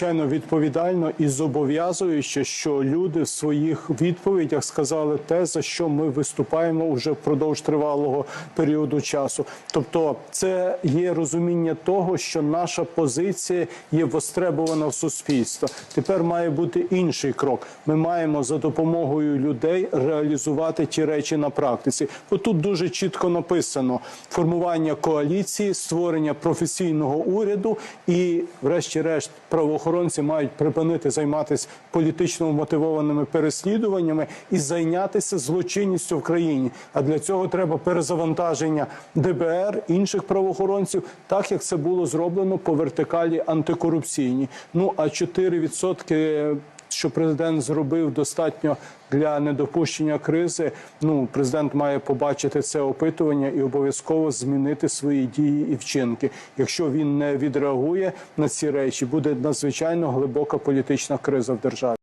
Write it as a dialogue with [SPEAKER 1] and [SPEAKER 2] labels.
[SPEAKER 1] надзвичайно відповідально і зобов'язуюче, що люди в своїх відповідях сказали те, за що ми виступаємо вже впродовж тривалого періоду часу. Тобто, це є розуміння того, що наша позиція є востребована в суспільство. Тепер має бути інший крок. Ми маємо за допомогою людей реалізувати ті речі на практиці. Бо тут дуже чітко написано формування коаліції, створення професійного уряду і, врешті-решт, правоохоронці мають припинити займатися політично мотивованими переслідуваннями і зайнятися злочинністю в країні. А для цього треба перезавантаження ДБР інших правоохоронців, так як це було зроблено по вертикалі антикорупційній. Ну а 4% що президент зробив достатньо для недопущення кризи. Ну, президент має побачити це опитування і обов'язково змінити свої дії і вчинки. Якщо він не відреагує на ці речі, буде надзвичайно глибока політична криза в державі.